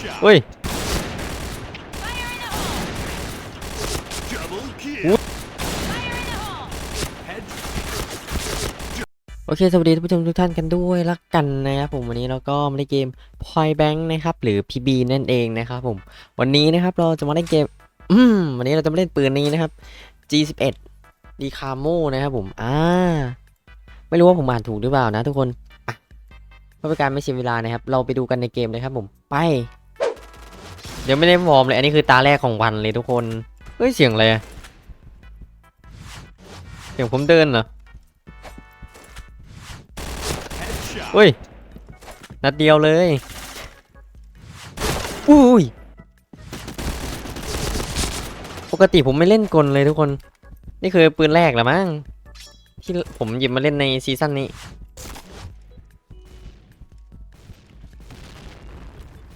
Headshot. เฮ้ย Double kill. What? Head. โอเค สวัสดีท่านผู้ชมทุกท่านกันด้วยละกันนะครับผมวันนี้เราก็มาเล่นเกม Point Bank นะครับหรือ PB นั่นเองนะครับผมวันนี้นะครับเราจะมาเล่นเกมอืมวันนี้เราจะมาเล่นปืนนี้นะครับ G11 d c a m o นะครับผมอ่าไม่รู้ว่าผมอ่านถูกหรือเปล่านะทุกคนอะเพื่อเป็นการไม่เสียเวลานะครับ เราไปดูกันในเกมเลยครับผมไปเดี๋ ยวไม่ได้วอร์มเลย อันนี้คือตาแรกของวันเลยทุกคน เฮ้ย เสียงอะไร เสียงผมเดินเหรอ เฮ้ย นัดเดียวเลย อุ้ย ปกติผมไม่เล่นกลเลยทุกคน นี่คือปืนแรกละมั้ง ที่ผมหยิบมาเล่นในซีซั่นนี้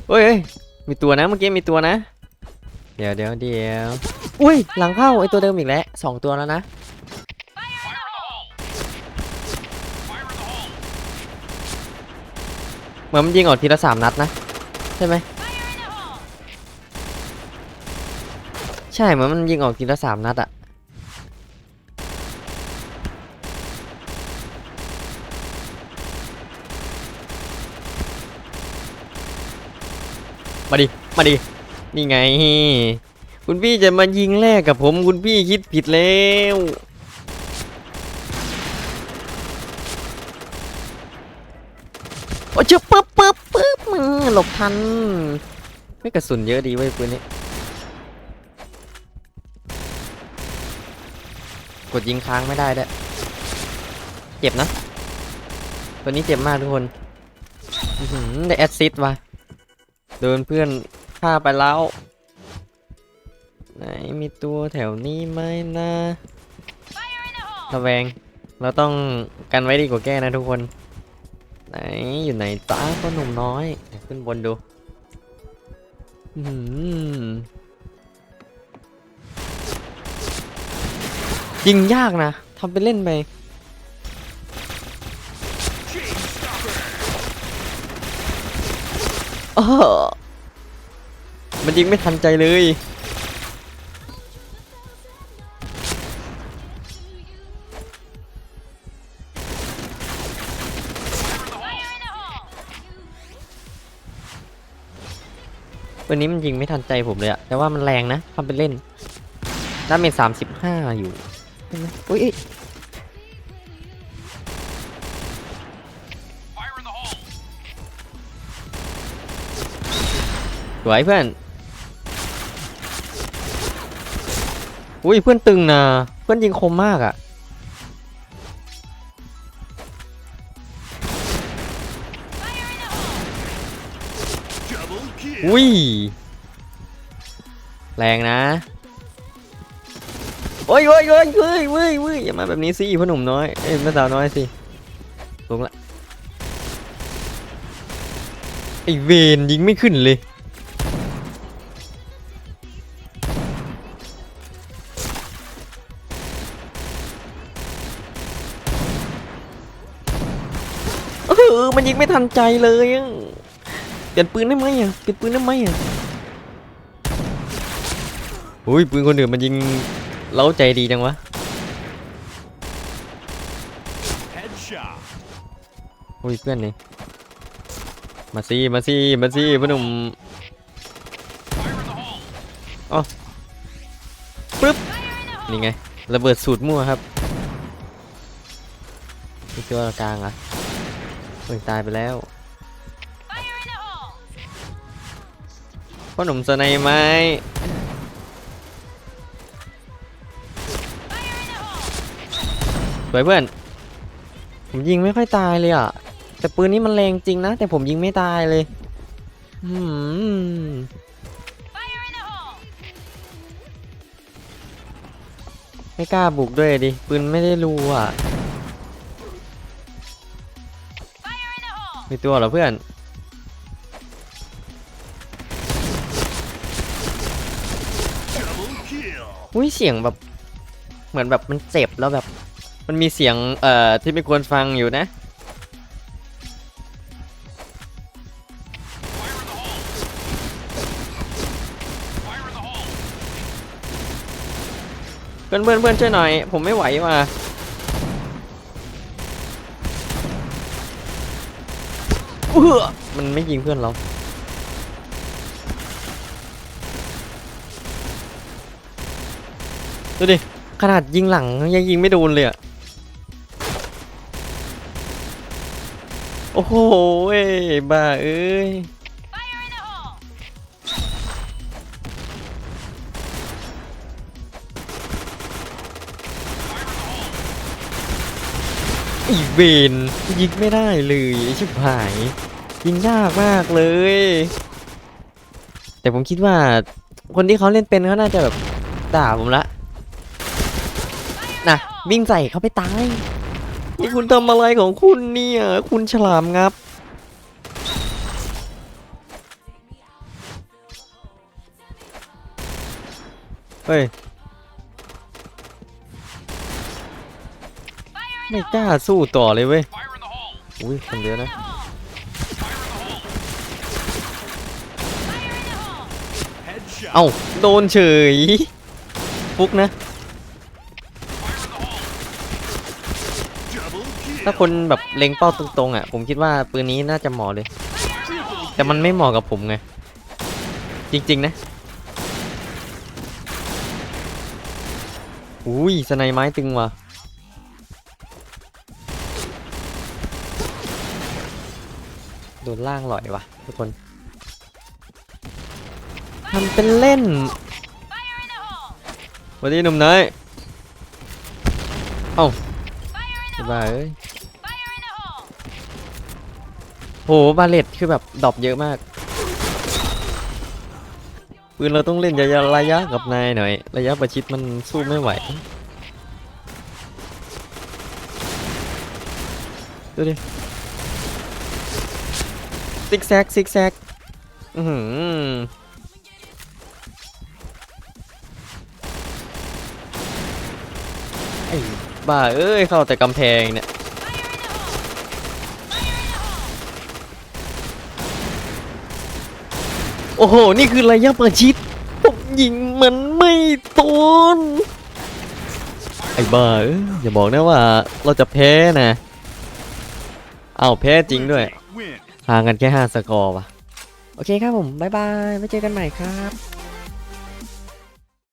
เฮ้ยเฮ้ย มีตัวนะเมื่อกี้มีตัวนะ เดี๋ยวเดี๋ยวเดี๋ยวอุ้ยหลังเข้าไอตัวเดิมอีกแล้วสองตัวแล้วนะเหมือนมันยิงออกทีละสามนัดนะใช่ไหมใช่เหมือนมันยิงออกทีละสามนัดอะ มาดิ มาดิ นี่ไง คุณพี่จะมายิงแรกกับผม คุณพี่คิดผิดแล้วโอ้เจอปึ๊บปึ๊บปึ๊บมือหลบทัน ไม่กระสุนเยอะดีเว้ยปืนนี้ กดยิงค้างไม่ได้ด้วยเจ็บนะ ตัวนี้เจ็บมากทุกคนอื้อหือได้แอสซิดว่ะ โดนเพื่อนฆ่าไปแล้ว ไหนมีตัวแถวนี้ไหมนะระแวง เราต้องกันไว้ดีกว่าแก้นะทุกคน ไหนอยู่ไหนตาพ่อหนุ่มน้อย ขึ้นบนดูยิงยากนะทำไปเล่นไป เออมันยิงไม่ทันใจเลย วันนี้มันยิงไม่ทันใจผมเลยอะแต่ว่ามันแรงนะทำเป็นเล่นดาเมจสามสิบห้าอยู่ใช่ไหมอุ้ย สวยเพื่อน อุ้ยเพื่อนตึงนะ เพื่อนยิงคมมากอะ Double kill. อุ้ย แรงนะ โอ้ยโอ้ยโอ้ยเว้ยเว้ยเว้ยอย่ามาแบบนี้สิพ่อหนุ่มน้อย เอ้ยแม่สาวน้อยสิลงละไอเวนยิงไม่ขึ้นเลย ออมันยิงไม่ทันใจเลยเปลี่ยนปืนได้ไหมอะเปลี่ยนปืนได้ไหมอะอุ้ยปืนคนอื่นมันยิงเล้าใจดีจังวะอุ้ยเพื่อนนี่มาสิมาสิมาสิพ่อหนุ่ม Fire in the hole. ปึ๊บนี่ไงระเบิดสูตรมั่วครับนี่ตัวกลางอะ เฮ้ยตายไปแล้วพ่อหนุ่มสไนไหมสวยเพื่อน ผมยิงไม่ค่อยตายเลยอะ แต่ปืนนี้มันแรงจริงนะ แต่ผมยิงไม่ตายเลยอืมไม่กล้าบุกด้วยดิ ปืนไม่ได้รูอะ มีตัวเหรอเพื่อน อุ้ยเสียงแบบ เหมือนแบบมันเจ็บแล้วแบบ มันมีเสียงเอ่อที่ไม่ควรฟังอยู่นะ เพื่อนเพื่อนเพื่อนช่วยหน่อย ผมไม่ไหวว่ะ เออมันไม่ยิงเพื่อนเรา ดูดิ ขนาดยิงหลังยังยิงไม่โดนเลยอะโอ้โห้ยบ้าเอ้ย อีเวนยิงไม่ได้เลยชิบหาย ยิงยากมากเลย แต่ผมคิดว่าคนที่เขาเล่นเป็นเขาน่าจะแบบด่าผมละนะวิ่งใส่เขาไปตายนี่คุณทำอะไรของคุณเนี่ย คุณฉลามงับ เฮ้ย ไม่กล้าสู้ต่อเลยเว้ย อุ้ยคนเยอะนะ เอ้า โดนเฉย ฟุกนะ ถ้าคนแบบเล็งเป้าตรงๆอะ ผมคิดว่าปืนนี้น่าจะเหมาะเลย แต่มันไม่เหมาะกับผมไง จริงๆนะ อุ้ยสไนไม้ตึงว่ะ โดนล่างหลอยว่ะทุกคนทำเป็นเล่นสวัสดีหนุ่มน้อยเอ้าสบายเอ้ยโหบาเลตคือแบบดรอปเยอะมากปืนเราต้องเล่นระยะระยะกับนายหน่อย ระยะประชิดมันสู้ไม่ไหว ดูดิ ซิกแซกซิกแซกอือหือไอ้บ้าเอ้ย เข้าแต่กำแพงเนี่ยโอ้โห นี่คือระยะประชิดผมยิงมันไม่โดนไอ้บ้าอย่าบอกนะว่าเราจะแพ้นะ เอาแพ้จริงด้วย ห่างกันแค่5สกอร์ว่ะโอเคครับผม บ๊ายบายไว้เจอกันใหม่ครับ